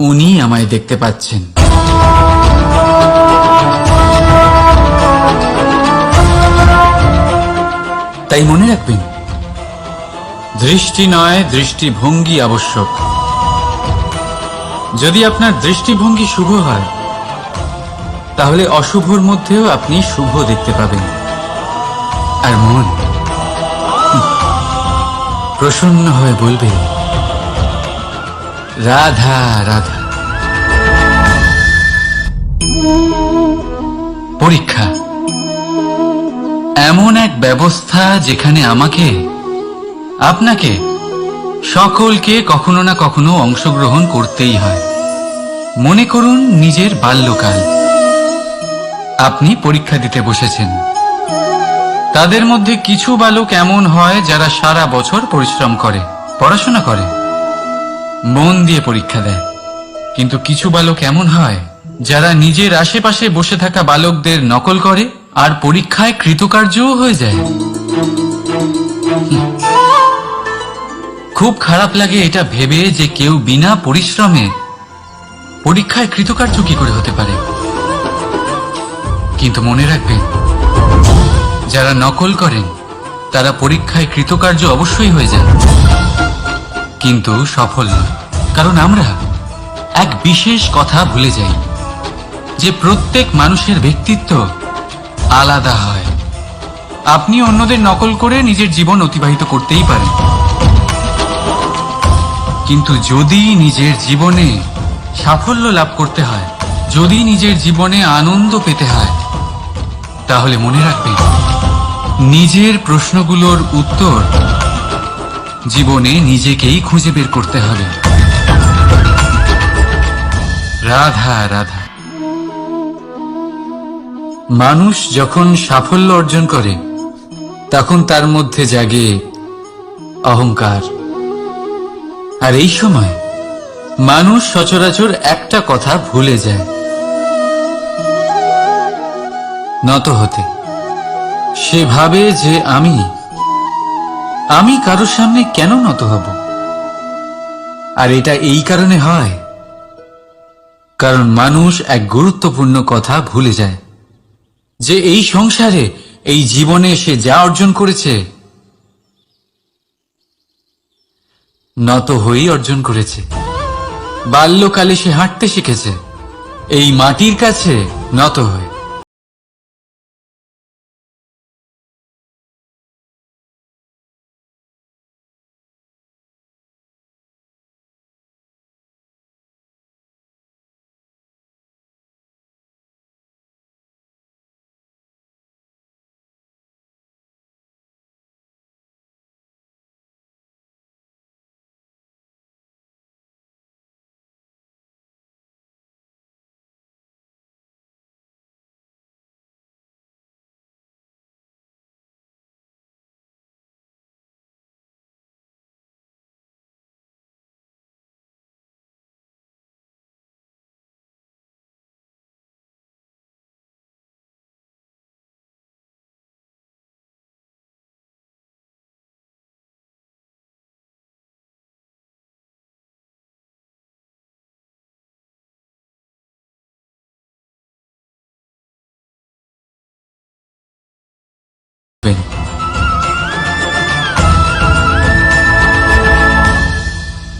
উনি আমায় দেখতে পাচ্ছেন। তাই মনে রাখবেন, দৃষ্টি নয়, দৃষ্টিভঙ্গি আবশ্যক। যদি আপনার দৃষ্টিভঙ্গি শুভ হয়, তাহলে অশুভর মধ্যেও আপনি শুভ দেখতে পাবেন। আর মন প্রসন্ন হয়ে বলবে রাধা রাধা। পরীক্ষা। এমন এক ব্যবস্থা যেখানে আমাকে, আপনাকে, সকলকে কখনো না কখনো অংশগ্রহণ করতেই হয়। মনে করুন নিজের বাল্যকাল। আপনি পরীক্ষা দিতে বসেছেন। তাদের মধ্যে কিছু বালক এমন হয় যারা সারা বছর পরিশ্রম করে, পড়াশোনা করে। মন দিয়ে পরীক্ষা দেয়। কিন্তু কিছু বালক এমন হয়, যারা নিজের আশেপাশে বসে থাকা বালকদের নকল করে আর পরীক্ষায় কৃতকার্যও হয়ে যায়। খুব খারাপ লাগে এটা ভেবে যে কেউ বিনা পরিশ্রমে পরীক্ষায় কৃতকার্য কি করে হতে পারে। কিন্তু মনে রাখবেন, যারা নকল করেন, তারা পরীক্ষায় কৃতকার্য অবশ্যই হয়ে যান। কিন্তু সফল কারণ আমরা এক বিশেষ কথা ভুলে যাই, যে প্রত্যেক মানুষের ব্যক্তিত্ব আলাদা হয়। আপনি অন্যদের নকল করে নিজের জীবন অতিবাহিত করতেই পারেন। কিন্তু যদি নিজের জীবনে সাফল্য লাভ করতে হয়, যদি নিজের জীবনে আনন্দ পেতে হয়, তাহলে মনে রাখবেন, নিজের প্রশ্নগুলোর উত্তর জীবনে নিজেকেই খুঁজে বের করতে হবে। রাধা রাধা। মানুষ যখন সাফল্য অর্জন করে, তখন তার মধ্যে জাগে অহংকার। আর এই সময় মানুষ সচরাচর একটা কথা ভুলে যায়। নত হতে। সে ভাবে যে আমি আমি কারোর সামনে কেন নত হব? আর এটা এই কারণে হয়, কারণ মানুষ এক গুরুত্বপূর্ণ কথা ভুলে যায়, যে এই সংসারে, এই জীবনে সে যা অর্জন করেছে, নত হয়েই অর্জন করেছে। বাল্যকালে সে হাঁটতে শিখেছে, এই মাটির কাছে নত হয়ে।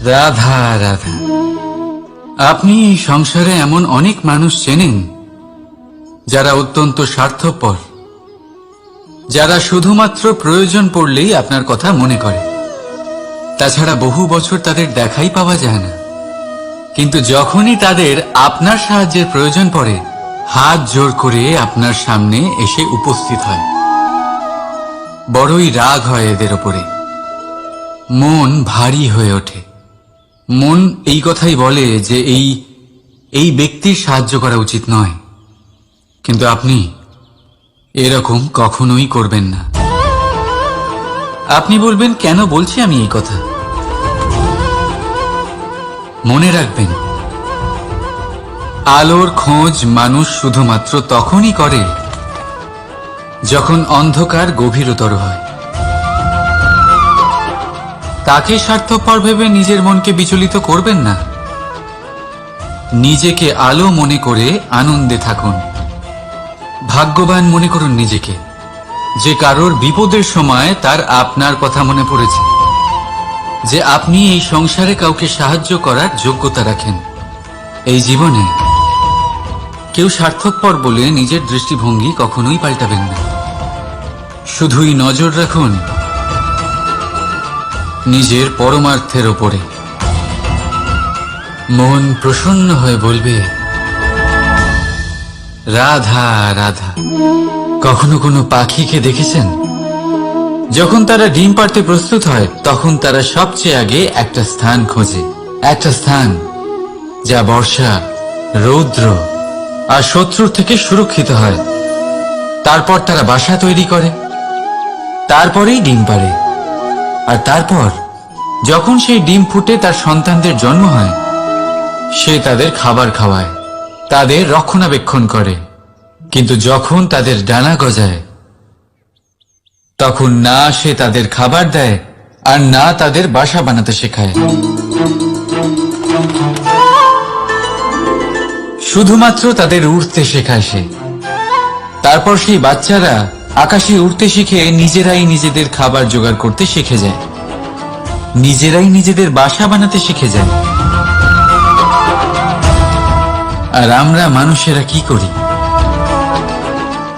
রাধা রাধা। আপনি এই সংসারে এমন অনেক মানুষ চেনেন, যারা অত্যন্ত স্বার্থপর, যারা শুধুমাত্র প্রয়োজন পড়লেই আপনার কথা মনে করে। তাছাড়া বহু বছর তাদের দেখাই পাওয়া যায় না। কিন্তু যখনই তাদের আপনার সাহায্যের প্রয়োজন পড়ে, হাত জোর করে আপনার সামনে এসে উপস্থিত হয়। বড়ই রাগ হয় এদের ওপরে। মন ভারী হয়ে ওঠে। মন এই কথাই বলে যে এই এই ব্যক্তির সাহায্য করা উচিত নয়। কিন্তু আপনি এরকম কখনোই করবেন না। আপনি বলবেন, কেন বলছি আমি এই কথা? মনে রাখবেন, আলোর খোঁজ মানুষ শুধুমাত্র তখনই করে যখন অন্ধকার গভীরতর হয়। তাকে স্বার্থপর ভেবে নিজের মনকে বিচলিত করবেন না। নিজেকে আলো মনে করে আনন্দে থাকুন। ভাগ্যবান মনে করুন নিজেকে। যে কারোর বিপদের সময় তার আপনার কথা মনে পড়েছে। যে আপনি এই সংসারে কাউকে সাহায্য করার যোগ্যতা রাখেন। এই জীবনে কেউ স্বার্থপর বলে নিজের দৃষ্টিভঙ্গি কখনোই পাল্টাবেন না। শুধুই নজর রাখুন নিজের পরমার্থের ওপরে মন প্রসন্ন হয়ে বলবে, রাধা রাধা, কখনো কোনো পাখিকে দেখেছেন? যখন তারা ডিম পাড়তে প্রস্তুত হয়, তখন তারা সবচেয়ে আগে একটা স্থান খোঁজে। একটা স্থান যা বর্ষা, রৌদ্র আর শত্রুর থেকে সুরক্ষিত হয়। তারপর তারা বাসা তৈরি করে। তারপরেই ডিম পাড়ে। আর তারপর, যখন সেই ডিম ফুটে তার সন্তানদের জন্ম হয়, সে তাদের খাবার খাওয়ায়, তাদের রক্ষণাবেক্ষণ করে। কিন্তু যখন তাদের ডানা গজায়, তখন না সে তাদের খাবার দেয় আর না তাদের বাসা বানাতে শেখায়। শুধুমাত্র তাদের উড়তে শেখায় সে। তারপর সেই বাচ্চারা আকাশে উড়তে শিখে নিজেরাই নিজেদের খাবার জোগাড় করতে শিখে যায়। নিজেরাই নিজেদের বাসা বানাতে শিখে যায়। আর আমরা মানুষেরা কি করি?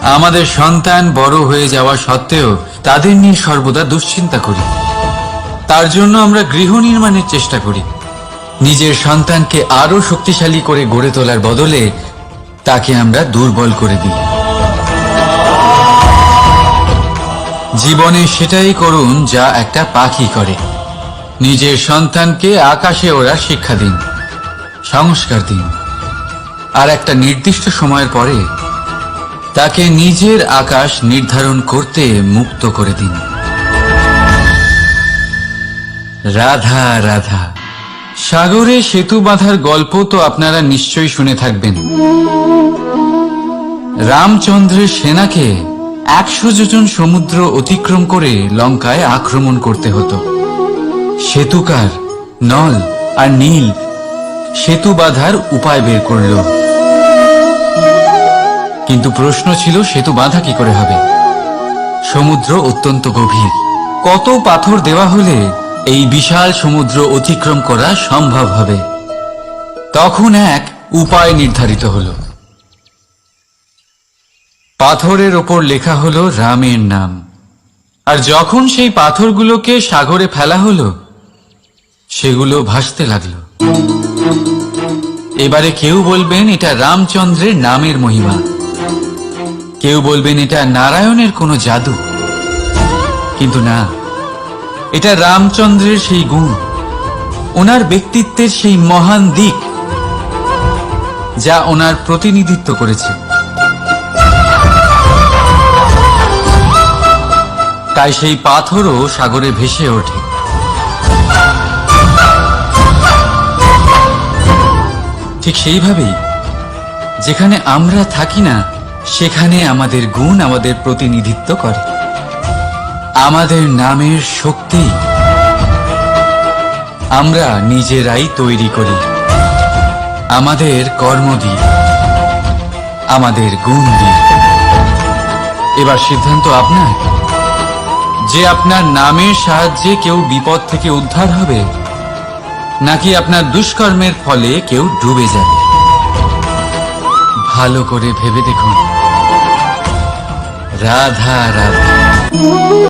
আমাদের সন্তান বড় হয়ে যাওয়া সত্ত্বেও তাদের নিয়ে সর্বদা দুশ্চিন্তা করি। তার জন্য আমরা গৃহ নির্মাণের চেষ্টা করি। নিজের সন্তানকে আরও শক্তিশালী করে গড়ে তোলার বদলে তাকে আমরা দুর্বল করে দিই। জীবনে সেটাই করুন যা একটা পাখি করে। নিজের সন্তানকে আকাশে ওরা শিক্ষা দিন, সংস্কার দিন। আর একটা নির্দিষ্ট সময়ের পরে তাকে নিজের আকাশ নির্ধারণ করতে মুক্ত করে দিন। রাধা রাধা। সাগরে সেতু বাঁধার গল্প তো আপনারা নিশ্চয়ই শুনে থাকবেন। রামচন্দ্রের সেনাকে একশো যোজন সমুদ্র অতিক্রম করে লঙ্কায় আক্রমণ করতে হতো। সেতুকার নল আর নীল সেতু বাঁধার উপায় বের করল। কিন্তু প্রশ্ন ছিল, সেতু বাঁধা কি করে হবে? সমুদ্র অত্যন্ত গভীর। কত পাথর দেওয়া হলে এই বিশাল সমুদ্র অতিক্রম করা সম্ভব হবে? তখন এক উপায় নির্ধারিত হলো। পাথরের ওপর লেখা হলো রামের নাম। আর যখন সেই পাথরগুলোকে সাগরে ফেলা হলো, সেগুলো ভাসতে লাগল। এবারে কেউ বলবেন এটা রামচন্দ্রের নামের মহিমা। কেউ বলবেন এটা নারায়ণের কোনো জাদু। কিন্তু না, এটা রামচন্দ্রের সেই গুণ, ওনার ব্যক্তিত্বের সেই মহান দিক, যা ওনার প্রতিনিধিত্ব করেছে। তাই সেই পাথরও সাগরে ভেসে ওঠে। ঠিক সেইভাবেই যেখানে আমরা থাকি না, সেখানে আমাদের গুণ আমাদের প্রতিনিধিত্ব করে। আমাদের নামের শক্তি আমরা নিজেরাই তৈরি করি। আমাদের কর্ম দিয়ে, আমাদের গুণ দিয়ে। এবার সিদ্ধান্ত আপনার? যে আপনার নামের সাহায্যে কেউ বিপদ থেকে উদ্ধার হবে, নাকি আপনার দুষ্কর্মের ফলে কেউ ডুবে যাবে? ভালো করে ভেবে দেখুন। রাধা রাধা।